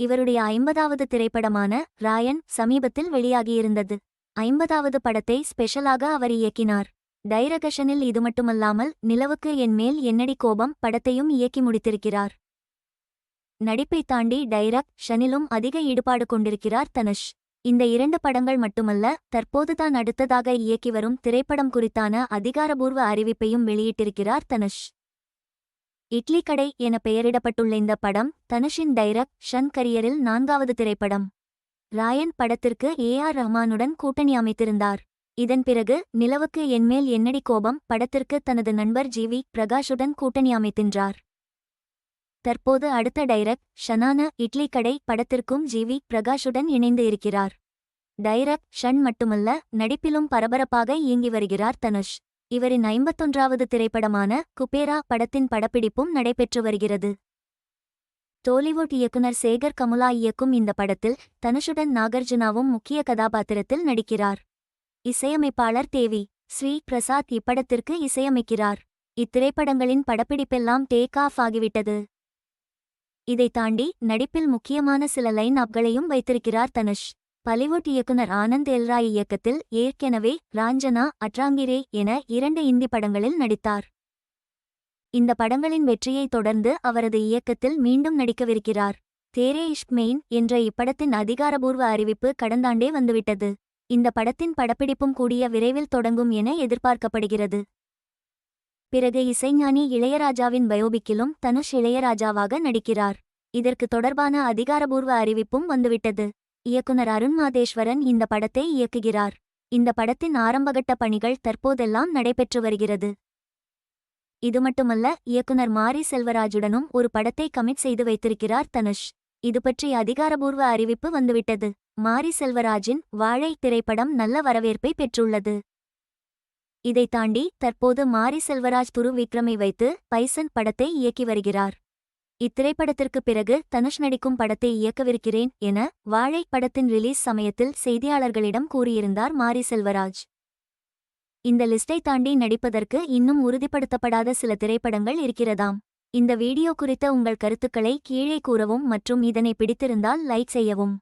இவருடைய ஐம்பதாவது திரைப்படமான ராயன் சமீபத்தில் வெளியாகியிருந்தது. ஐம்பதாவது படத்தை ஸ்பெஷலாக அவர் இயக்கினார். டைரகஷனில் இது மட்டுமல்லாமல் நிலவுக்கு என் மேல் என்னடி கோபம் படத்தையும் இயக்கி முடித்திருக்கிறார். நடிப்பை தாண்டி டைரக்ட் ஷனிலும் அதிக ஈடுபாடு கொண்டிருக்கிறார் தனுஷ். இந்த இரண்டு படங்கள் மட்டுமல்ல தற்போது தான் அடுத்ததாக இயக்கி வரும் திரைப்படம் குறித்தான அதிகாரபூர்வ அறிவிப்பையும் வெளியிட்டிருக்கிறார் தனுஷ். இட்லி கடை என பெயரிடப்பட்டுள்ள இந்த படம் தனுஷின் டைரக்ட் ஷன் கரியரில் நான்காவது திரைப்படம். ராயன் படத்திற்கு ஏ ஆர் ரஹ்மானுடன் கூட்டணி அமைத்திருந்தார். இதன் பிறகு நிலவுக்கு என்மேல் என்னடி கோபம் படத்திற்கு தனது நண்பர் ஜி வி பிரகாஷுடன் கூட்டணி அமைத்தின்றார். தற்போது அடுத்த டைரக்ட் ஷனான இட்லி கடை படத்திற்கும் ஜி வி பிரகாஷுடன் இணைந்து இருக்கிறார். டைரக்ட் ஷன் மட்டுமல்ல நடிப்பிலும் பரபரப்பாக இயங்கி வருகிறார் தனுஷ். இவரின் ஐம்பத்தொன்றாவது திரைப்படமான குபேரா படத்தின் படப்பிடிப்பும் நடைபெற்று வருகிறது. டோலிவுட் இயக்குனர் சேகர் கமுலா இயக்கும் இந்த படத்தில் தனுஷுடன் நாகார்ஜுனாவும் முக்கிய கதாபாத்திரத்தில் நடிக்கிறார். இசையமைப்பாளர் தேவி ஸ்ரீ பிரசாத் இப்படத்திற்கு இசையமைக்கிறார். இத்திரைப்படங்களின் படப்பிடிப்பெல்லாம் டேக் ஆஃப் ஆகிவிட்டது. இதை தாண்டி நடிப்பில் முக்கியமான சில லைன் அப்களையும் வைத்திருக்கிறார் தனுஷ். பாலிவுட் இயக்குனர் ஆனந்த் எல்ராய் இயக்கத்தில் ஏற்கெனவே ராஞ்சனா அட்ராங்கிரே என இரண்டு இந்தி படங்களில் நடித்தார். இந்த படங்களின் வெற்றியைத் தொடர்ந்து அவரது இயக்கத்தில் மீண்டும் நடிக்கவிருக்கிறார். தேரே இஷ்மெயின் என்ற இப்படத்தின் அதிகாரபூர்வ அறிவிப்பு கடந்தாண்டே வந்துவிட்டது. இந்த படத்தின் படப்பிடிப்பும் கூடிய விரைவில் தொடங்கும் என எதிர்பார்க்கப்படுகிறது. பிறகு இசைஞானி இளையராஜாவின் பயோபிக்கிலும் தனுஷ் இளையராஜாவாக நடிக்கிறார். இதற்கு தொடர்பான அதிகாரபூர்வ அறிவிப்பும் வந்துவிட்டது. இயக்குனர் அருண் மாதேஸ்வரன் இந்த படத்தை இயக்குகிறார். இந்த படத்தின் ஆரம்பகட்ட பணிகள் தற்போதெல்லாம் நடைபெற்று வருகிறது. இது மட்டுமல்ல இயக்குனர் மாரி செல்வராஜுடனும் ஒரு படத்தை கமிட் செய்து வைத்திருக்கிறார் தனுஷ். இது பற்றி அதிகாரபூர்வ அறிவிப்பு வந்துவிட்டது. மாரி செல்வராஜின் வாழை திரைப்படம் நல்ல வரவேற்பை பெற்றுள்ளது. இதைத் தாண்டி தற்போது மாரி செல்வராஜ் துரு விக்ரமை வைத்து பைசன் படத்தை இயக்கி வருகிறார். இத்திரைப்படத்திற்கு பிறகு தனுஷ் நடிக்கும் படத்தை இயக்கவிருக்கிறேன் என வாழை படத்தின் ரிலீஸ் சமயத்தில் செய்தியாளர்களிடம் கூறியிருந்தார் மாரி செல்வராஜ். இந்த லிஸ்டை தாண்டி நடிப்பதற்கு இன்னும் உறுதிப்படுத்தப்படாத சில திரைப்படங்கள் இருக்கிறதாம். இந்த வீடியோ குறித்த உங்கள் கருத்துக்களை கீழே கூறவும் மற்றும் இதனை பிடித்திருந்தால் லைக் செய்யவும்.